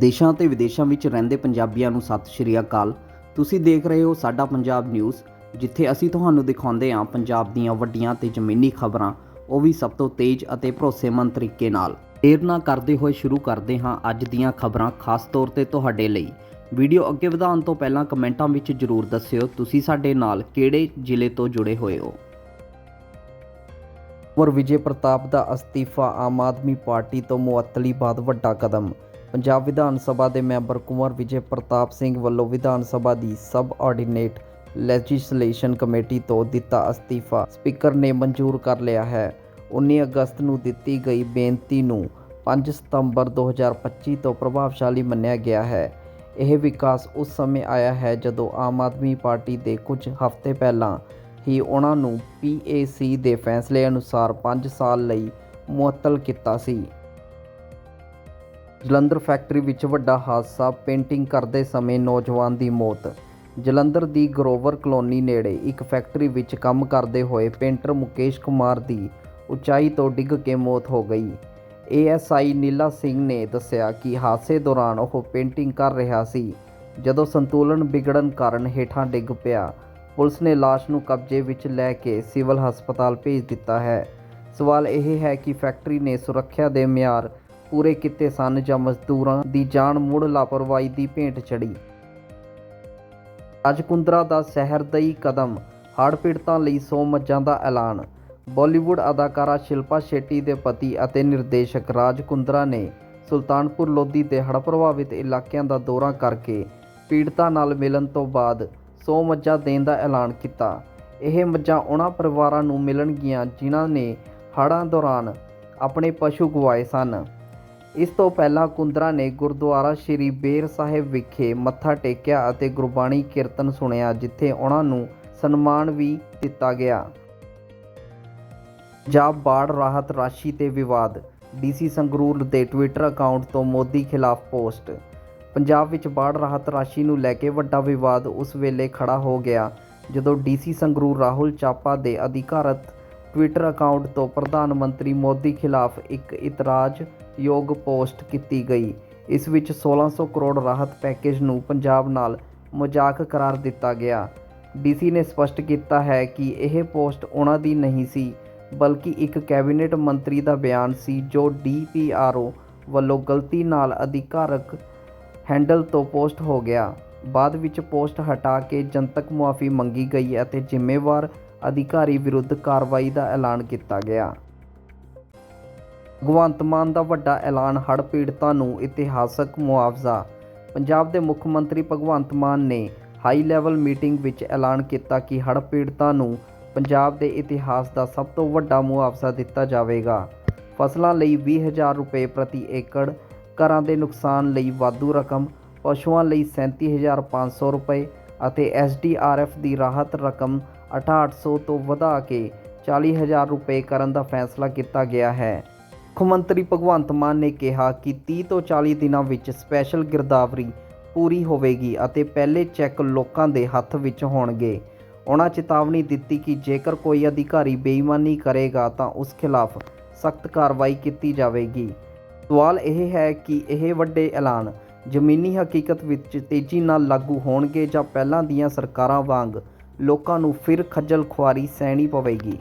ਦੇਸ਼ਾਂ ਤੇ ਵਿਦੇਸ਼ਾਂ ਵਿੱਚ ਰਹਿੰਦੇ ਪੰਜਾਬੀਆਂ ਨੂੰ ਸਤਿ ਸ਼੍ਰੀ ਅਕਾਲ। ਤੁਸੀਂ ਦੇਖ ਰਹੇ ਹੋ ਸਾਡਾ ਪੰਜਾਬ ਨਿਊਜ਼, ਜਿੱਥੇ ਅਸੀਂ ਤੁਹਾਨੂੰ ਦਿਖਾਉਂਦੇ ਹਾਂ ਪੰਜਾਬ ਦੀਆਂ ਵੱਡੀਆਂ ਤੇ ਜ਼ਮੀਨੀ ਖਬਰਾਂ। ਉਹ ਵੀ ਸਭ ਤੋਂ ਤੇਜ਼ ਅਤੇ ਭਰੋਸੇਮੰਦ ਤਰੀਕੇ ਨਾਲ। ਦੇਰ ਨਾ ਕਰਦੇ ਹੋਏ ਸ਼ੁਰੂ ਕਰਦੇ ਹਾਂ ਅੱਜ ਦੀਆਂ ਖਬਰਾਂ, ਖਾਸ ਤੌਰ ਤੇ ਤੁਹਾਡੇ ਲਈ। ਵੀਡੀਓ ਅੱਗੇ ਵਧਾਉਣ ਤੋਂ ਪਹਿਲਾਂ ਕਮੈਂਟਾਂ ਵਿੱਚ ਜਰੂਰ ਦੱਸਿਓ, ਤੁਸੀਂ ਸਾਡੇ ਨਾਲ ਕਿਹੜੇ ਜ਼ਿਲ੍ਹੇ ਤੋਂ ਜੁੜੇ ਹੋਏ ਹੋ? ਕੁੰਵਰ ਵਿਜੇ ਪ੍ਰਤਾਪ ਦਾ ਅਸਤੀਫਾ ਆਮ ਆਦਮੀ ਪਾਰਟੀ ਤੋਂ ਮੁਅੱਤਲੀ ਬਾਅਦ ਵੱਡਾ ਕਦਮ। ਪੰਜਾਬ ਵਿਧਾਨ ਸਭਾ ਦੇ ਮੈਂਬਰ ਕੁੰਵਰ ਵਿਜੇ ਪ੍ਰਤਾਪ ਸਿੰਘ ਵੱਲੋਂ ਵਿਧਾਨ ਸਭਾ ਦੀ ਸਬ ਆਰਡੀਨੇਟ ਲੈਜਿਸਲੇਸ਼ਨ ਕਮੇਟੀ ਤੋਂ ਦਿੱਤਾ ਅਸਤੀਫਾ। ਸਪੀਕਰ ਨੇ ਮਨਜ਼ੂਰ ਕਰ ਲਿਆ ਹੈ। 19 ਅਗਸਤ ਨੂੰ ਦਿੱਤੀ ਗਈ ਬੇਨਤੀ ਨੂੰ 5 ਸਤੰਬਰ 2025 ਤੋਂ ਪ੍ਰਭਾਵਸ਼ਾਲੀ ਮੰਨਿਆ ਗਿਆ ਹੈ। ਇਹ ਵਿਕਾਸ ਉਸ ਸਮੇਂ ਆਇਆ ਹੈ ਜਦੋਂ ਆਮ ਆਦਮੀ ਪਾਰਟੀ ਦੇ ਕੁਝ ਹਫ਼ਤੇ ਪਹਿਲਾਂ ਹੀ ਉਹਨਾਂ ਨੂੰ PAC ਦੇ ਫੈਸਲੇ ਅਨੁਸਾਰ 5 ਸਾਲ ਲਈ ਮੁਅੱਤਲ ਕੀਤਾ ਸੀ। ਜਲੰਧਰ ਫੈਕਟਰੀ ਵਿੱਚ ਵੱਡਾ ਹਾਦਸਾ, ਪੇਂਟਿੰਗ ਕਰਦੇ ਸਮੇਂ ਨੌਜਵਾਨ ਦੀ ਮੌਤ। ਜਲੰਧਰ ਦੀ ਗਰੋਵਰ ਕਲੋਨੀ ਨੇੜੇ ਇੱਕ ਫੈਕਟਰੀ ਵਿੱਚ ਕੰਮ ਕਰਦੇ ਹੋਏ ਪੇਂਟਰ ਮੁਕੇਸ਼ ਕੁਮਾਰ ਦੀ ਉਚਾਈ ਤੋਂ ਡਿੱਗ ਕੇ ਮੌਤ ਹੋ ਗਈ। ਏਐਸਆਈ ਨੀਲਾ ਸਿੰਘ ਨੇ ਦੱਸਿਆ ਕਿ ਹਾਦਸੇ ਦੌਰਾਨ ਉਹ ਪੇਂਟਿੰਗ ਕਰ ਰਿਹਾ ਸੀ। ਜਦੋਂ ਸੰਤੁਲਨ ਵਿਗੜਨ ਕਾਰਨ ਹੇਠਾਂ ਡਿੱਗ ਪਿਆ, ਪੁਲਿਸ ਨੇ ਲਾਸ਼ ਨੂੰ ਕਬਜ਼ੇ ਵਿੱਚ ਲੈ ਕੇ ਸਿਵਲ ਹਸਪਤਾਲ ਭੇਜ ਦਿੱਤਾ ਹੈ। ਸਵਾਲ ਇਹ ਹੈ ਕਿ ਫੈਕਟਰੀ ਨੇ ਸੁਰੱਖਿਆ ਦੇ ਮਿਆਰ ਪੂਰੇ ਕੀਤੇ ਸਨ ਜਾਂ ਮਜ਼ਦੂਰਾਂ ਦੀ ਜਾਨ ਮੁੜ ਲਾਪਰਵਾਹੀ ਦੀ ਭੇਂਟ ਚੜੀ ਰਾਜਕੁੰਦਰਾ ਦਾ ਸ਼ਹਿਰਦਈ ਕਦਮ ਹੜ੍ਹ ਪੀੜਤਾਂ ਲਈ 100 ਮੱਝਾਂ ਦਾ ਐਲਾਨ, ਬਾਲੀਵੁੱਡ ਅਦਾਕਾਰਾ ਸ਼ਿਲਪਾ ਸ਼ੈਟੀ ਦੇ ਪਤੀ ਅਤੇ ਨਿਰਦੇਸ਼ਕ ਰਾਜ ਕੁੰਦਰਾ ਨੇ ਸੁਲਤਾਨਪੁਰ ਲੋਧੀ ਦੇ ਹੜ੍ਹ ਪ੍ਰਭਾਵਿਤ ਇਲਾਕਿਆਂ ਦਾ ਦੌਰਾ ਕਰਕੇ ਪੀੜਤਾਂ ਨਾਲ ਮਿਲਣ ਤੋਂ ਬਾਅਦ 100 ਮੱਝਾਂ ਦੇਣ ਦਾ ਐਲਾਨ ਕੀਤਾ। ਇਹ ਮੱਝਾਂ ਉਹਨਾਂ ਪਰਿਵਾਰਾਂ ਨੂੰ ਮਿਲਣਗੀਆਂ ਜਿਨ੍ਹਾਂ ਨੇ ਹੜ੍ਹਾਂ ਦੌਰਾਨ ਆਪਣੇ ਪਸ਼ੂ ਗਵਾਏ ਸਨ। ਇਸ ਤੋਂ ਪਹਿਲਾਂ ਕੁੰਦਰਾ ਨੇ ਗੁਰਦੁਆਰਾ ਸ਼੍ਰੀ ਬੇਰ ਸਾਹਿਬ ਵਿਖੇ ਮੱਥਾ ਟੇਕਿਆ ਅਤੇ ਗੁਰਬਾਣੀ ਕੀਰਤਨ ਸੁਣਿਆ, ਜਿੱਥੇ ਉਹਨਾਂ ਨੂੰ ਸਨਮਾਨ ਵੀ ਦਿੱਤਾ ਗਿਆ। ਪੰਜਾਬ ਬਾੜ ਰਾਹਤ ਰਾਸ਼ੀ ਤੇ ਵਿਵਾਦ, ਡੀਸੀ ਸੰਗਰੂਰ ਦੇ ਟਵਿੱਟਰ ਅਕਾਊਂਟ ਤੋਂ ਮੋਦੀ ਖਿਲਾਫ ਪੋਸਟ। ਪੰਜਾਬ ਵਿੱਚ ਬਾੜ ਰਾਹਤ ਰਾਸ਼ੀ ਨੂੰ ਲੈ ਕੇ ਵੱਡਾ ਵਿਵਾਦ ਉਸ ਵੇਲੇ ਖੜਾ ਹੋ ਗਿਆ, ਜਦੋਂ ਡੀਸੀ ਸੰਗਰੂਰ ਰਾਹੁਲ ਚਾਪਾ ਦੇ ਅਧਿਕਾਰਤ ਟਵਿੱਟਰ ਅਕਾਊਂਟ ਤੋਂ ਪ੍ਰਧਾਨ ਮੰਤਰੀ ਮੋਦੀ ਖਿਲਾਫ ਇੱਕ ਇਤਰਾਜ਼ਯੋਗ ਪੋਸਟ ਕੀਤੀ ਗਈ। ਇਸ ਵਿੱਚ 1600 ਕਰੋੜ ਰਾਹਤ ਪੈਕੇਜ ਨੂੰ ਪੰਜਾਬ ਨਾਲ ਮਜ਼ਾਕ ਕਰਾਰ ਦਿੱਤਾ ਗਿਆ। ਡੀਸੀ ਨੇ ਸਪਸ਼ਟ ਕੀਤਾ ਹੈ ਕਿ ਇਹ ਪੋਸਟ ਉਹਨਾਂ ਦੀ ਨਹੀਂ ਸੀ, ਬਲਕਿ ਇੱਕ ਕੈਬਨਿਟ ਮੰਤਰੀ ਦਾ ਬਿਆਨ ਸੀ ਜੋ ਡੀਪੀਆਰਓ ਵੱਲੋਂ ਗਲਤੀ ਨਾਲ ਅਧਿਕਾਰਕ ਹੈਂਡਲ ਤੋਂ ਪੋਸਟ ਹੋ ਗਿਆ। ਬਾਅਦ ਵਿੱਚ ਪੋਸਟ ਹਟਾ ਕੇ ਜਨਤਕ ਮੁਆਫੀ ਮੰਗੀ ਗਈ ਅਤੇ ਜ਼ਿੰਮੇਵਾਰ ਅਧਿਕਾਰੀ ਵਿਰੁੱਧ ਕਾਰਵਾਈ ਦਾ ਐਲਾਨ ਕੀਤਾ ਗਿਆ। ਭਗਵੰਤ ਮਾਨ ਦਾ ਵੱਡਾ ਐਲਾਨ, ਹੜ੍ਹ ਪੀੜਤਾਂ ਨੂੰ ਇਤਿਹਾਸਕ ਮੁਆਵਜ਼ਾ। ਪੰਜਾਬ ਦੇ ਮੁੱਖ ਮੰਤਰੀ ਭਗਵੰਤ ਮਾਨ ਨੇ ਹਾਈ ਲੈਵਲ ਮੀਟਿੰਗ ਵਿੱਚ ਐਲਾਨ ਕੀਤਾ ਕਿ ਹੜ੍ਹ ਪੀੜਤਾਂ ਨੂੰ ਪੰਜਾਬ ਦੇ ਇਤਿਹਾਸ ਦਾ ਸਭ ਤੋਂ ਵੱਡਾ ਮੁਆਵਜ਼ਾ ਦਿੱਤਾ ਜਾਵੇਗਾ। ਫਸਲਾਂ ਲਈ 20000 ਰੁਪਏ ਪ੍ਰਤੀ ਏਕੜ, ਘਰਾਂ ਦੇ ਨੁਕਸਾਨ ਲਈ ਵਾਧੂ ਰਕਮ, ਪਸ਼ੂਆਂ ਲਈ 37500 ਰੁਪਏ ਅਤੇ ਐਸਡੀਆਰਐਫ ਦੀ ਰਾਹਤ ਰਕਮ 6800 ਤੋਂ ਵਧਾ ਕੇ 40000 ਰੁਪਏ ਕਰਨ ਦਾ ਫੈਸਲਾ ਕੀਤਾ ਗਿਆ ਹੈ। ਮੁੱਖ ਮੰਤਰੀ ਭਗਵੰਤ ਮਾਨ ਨੇ ਕਿਹਾ ਕਿ 30 ਤੋਂ 40 ਦਿਨਾਂ ਵਿੱਚ ਸਪੈਸ਼ਲ ਗਿਰਦਾਵਰੀ ਪੂਰੀ ਹੋਵੇਗੀ ਅਤੇ ਪਹਿਲੇ ਚੈੱਕ ਲੋਕਾਂ ਦੇ ਹੱਥ ਵਿੱਚ ਹੋਣਗੇ। ਉਹਨਾਂ ਚੇਤਾਵਨੀ ਦਿੱਤੀ ਕਿ ਜੇਕਰ ਕੋਈ ਅਧਿਕਾਰੀ ਬੇਈਮਾਨੀ ਕਰੇਗਾ ਤਾਂ ਉਸ ਖਿਲਾਫ ਸਖਤ ਕਾਰਵਾਈ ਕੀਤੀ ਜਾਵੇਗੀ। ਸਵਾਲ ਇਹ ਹੈ ਕਿ ਇਹ ਵੱਡੇ ਐਲਾਨ ਜ਼ਮੀਨੀ ਹਕੀਕਤ ਵਿੱਚ ਤੇਜ਼ੀ ਨਾਲ ਲਾਗੂ ਹੋਣਗੇ ਜਾਂ ਪਹਿਲਾਂ ਦੀਆਂ ਸਰਕਾਰਾਂ ਵਾਂਗ ਲੋਕਾਂ ਨੂੰ ਫਿਰ ਖੱਜਲ ਖੁਆਰੀ ਸਹਿਣੀ ਪਵੇਗੀ।